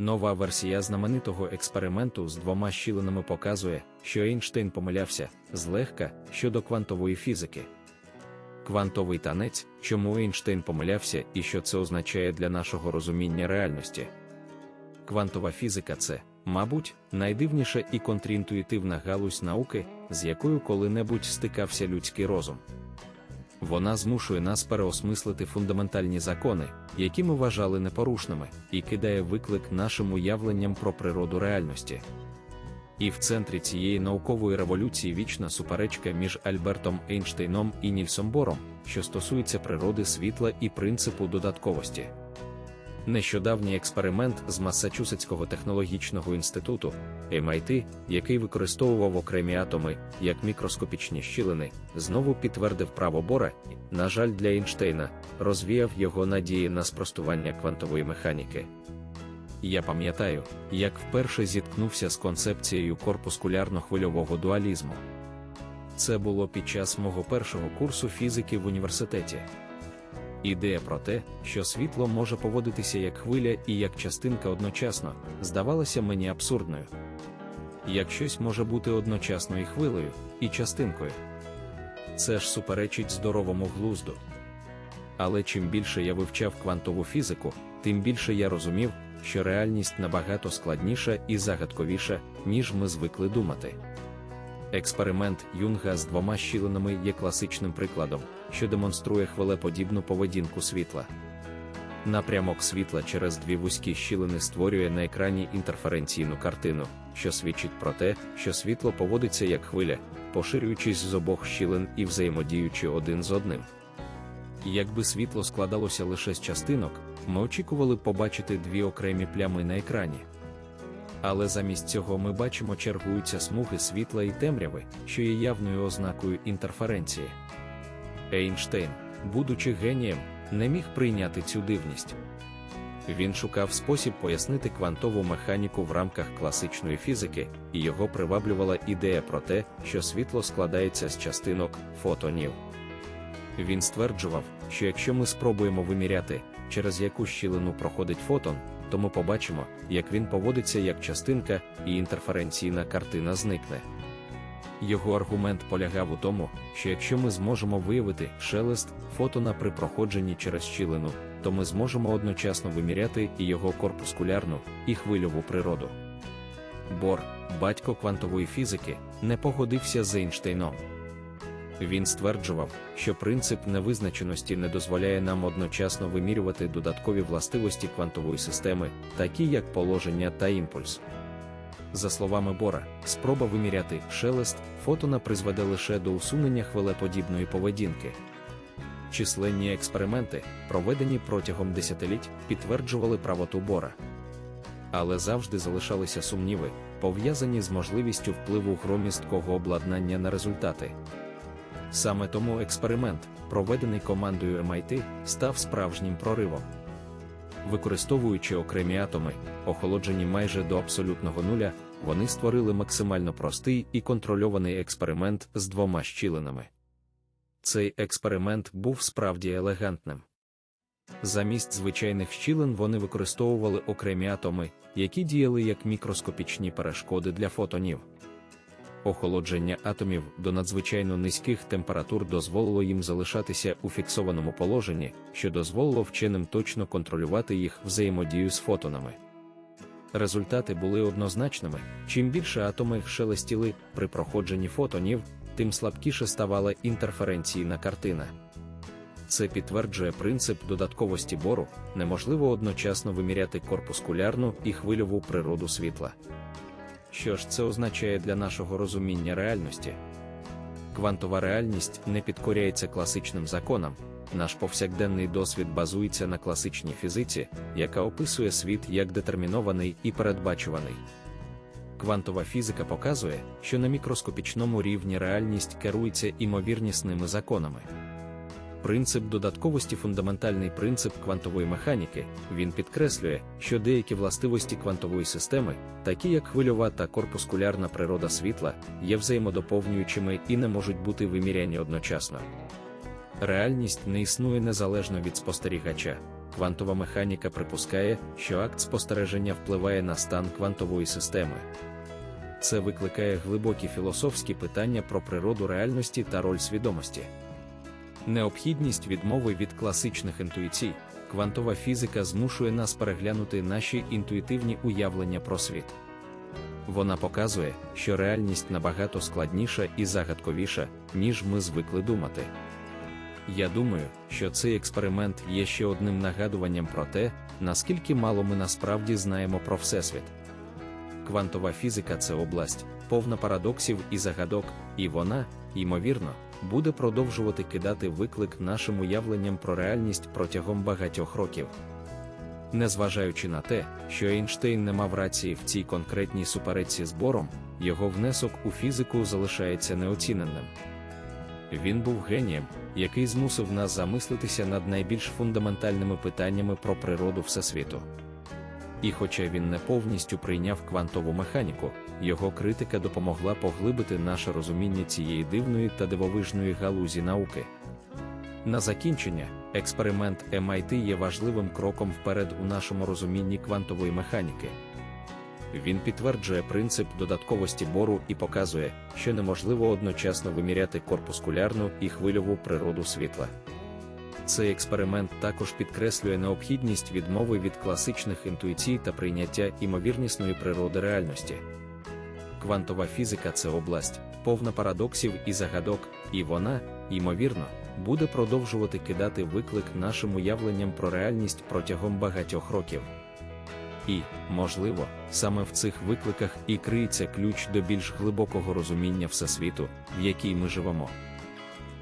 Нова версія знаменитого експерименту з двома щілинами показує, що Ейнштейн помилявся злегка щодо квантової фізики. Квантовий танець, чому Ейнштейн помилявся і що це означає для нашого розуміння реальності. Квантова фізика це, мабуть, найдивніша і контрінтуїтивна галузь науки, з якою коли-небудь стикався людський розум. Вона змушує нас переосмислити фундаментальні закони, які ми вважали непорушними, і кидає виклик нашим уявленням про природу реальності. І в центрі цієї наукової революції вічна суперечка між Альбертом Ейнштейном і Нільсом Бором, що стосується природи світла і принципу додатковості. Нещодавній експеримент з Массачусетського технологічного інституту MIT, який використовував окремі атоми як мікроскопічні щілини, знову підтвердив право Бора, на жаль, для Ейнштейна, розвіяв його надії на спростування квантової механіки. Я пам'ятаю, як вперше зіткнувся з концепцією корпускулярно-хвильового дуалізму. Це було під час мого першого курсу фізики в університеті. Ідея про те, що світло може поводитися як хвиля і як частинка одночасно, здавалася мені абсурдною. Як щось може бути одночасно і хвилею, і частинкою. Це ж суперечить здоровому глузду. Але чим більше я вивчав квантову фізику, тим більше я розумів, що реальність набагато складніша і загадковіша, ніж ми звикли думати. Експеримент Юнга з двома щілинами є класичним прикладом, що демонструє хвилеподібну поведінку світла. Напрямок світла через дві вузькі щілини створює на екрані інтерференційну картину, що свідчить про те, що світло поводиться як хвиля, поширюючись з обох щілин і взаємодіючи один з одним. Якби світло складалося лише з частинок, ми очікували побачити дві окремі плями на екрані. Але замість цього ми бачимо чергуються смуги світла і темряви, що є явною ознакою інтерференції. Ейнштейн, будучи генієм, не міг прийняти цю дивність. Він шукав спосіб пояснити квантову механіку в рамках класичної фізики, і його приваблювала ідея про те, що світло складається з частинок фотонів. Він стверджував, що якщо ми спробуємо виміряти, через яку щілину проходить фотон, то ми побачимо, як він поводиться як частинка, і інтерференційна картина зникне. Його аргумент полягав у тому, що якщо ми зможемо виявити шелест фотона при проходженні через щілину, то ми зможемо одночасно виміряти і його корпускулярну, і хвильову природу. Бор, батько квантової фізики, не погодився з Ейнштейном. Він стверджував, що принцип невизначеності не дозволяє нам одночасно вимірювати додаткові властивості квантової системи, такі як положення та імпульс. За словами Бора, спроба виміряти шелест фотона призведе лише до усунення хвилеподібної поведінки. Численні експерименти, проведені протягом десятиліть, підтверджували правоту Бора. Але завжди залишалися сумніви, пов'язані з можливістю впливу громісткого обладнання на результати. Саме тому експеримент, проведений командою MIT, став справжнім проривом. Використовуючи окремі атоми, охолоджені майже до абсолютного нуля, вони створили максимально простий і контрольований експеримент з двома щілинами. Цей експеримент був справді елегантним. Замість звичайних щілин вони використовували окремі атоми, які діяли як мікроскопічні перешкоди для фотонів. Охолодження атомів до надзвичайно низьких температур дозволило їм залишатися у фіксованому положенні, що дозволило вченим точно контролювати їх взаємодію з фотонами. Результати були однозначними: чим більше атоми шелестіли при проходженні фотонів, тим слабкіше ставала інтерференційна картина. Це підтверджує принцип додатковості бору, неможливо одночасно виміряти корпускулярну і хвильову природу світла. Що ж це означає для нашого розуміння реальності? Квантова реальність не підкоряється класичним законам. Наш повсякденний досвід базується на класичній фізиці, яка описує світ як детермінований і передбачуваний. Квантова фізика показує, що на мікроскопічному рівні реальність керується імовірнісними законами. Принцип додатковості фундаментальний принцип квантової механіки, він підкреслює, що деякі властивості квантової системи, такі як хвильова та корпускулярна природа світла, є взаємодоповнюючими і не можуть бути виміряні одночасно. Реальність не існує незалежно від спостерігача, квантова механіка припускає, що акт спостереження впливає на стан квантової системи. Це викликає глибокі філософські питання про природу реальності та роль свідомості. Необхідність відмови від класичних інтуїцій, квантова фізика змушує нас переглянути наші інтуїтивні уявлення про світ. Вона показує, що реальність набагато складніша і загадковіша, ніж ми звикли думати. Я думаю, що цей експеримент є ще одним нагадуванням про те, наскільки мало ми насправді знаємо про Всесвіт. Квантова фізика це область, повна парадоксів і загадок, і вона, ймовірно, буде продовжувати кидати виклик нашим уявленням про реальність протягом багатьох років. Незважаючи на те, що Ейнштейн не мав рації в цій конкретній суперечці з Бором, його внесок у фізику залишається неоціненним. Він був генієм, який змусив нас замислитися над найбільш фундаментальними питаннями про природу Всесвіту. І хоча він не повністю прийняв квантову механіку, його критика допомогла поглибити наше розуміння цієї дивної та дивовижної галузі науки. На закінчення, експеримент MIT є важливим кроком вперед у нашому розумінні квантової механіки. Він підтверджує принцип додатковості бору і показує, що неможливо одночасно виміряти корпускулярну і хвильову природу світла. Цей експеримент також підкреслює необхідність відмови від класичних інтуїцій та прийняття імовірнісної природи реальності. Квантова фізика це область, повна парадоксів і загадок, і вона, ймовірно, буде продовжувати кидати виклик нашим уявленням про реальність протягом багатьох років. І, можливо, саме в цих викликах і криється ключ до більш глибокого розуміння Всесвіту, в якій ми живемо.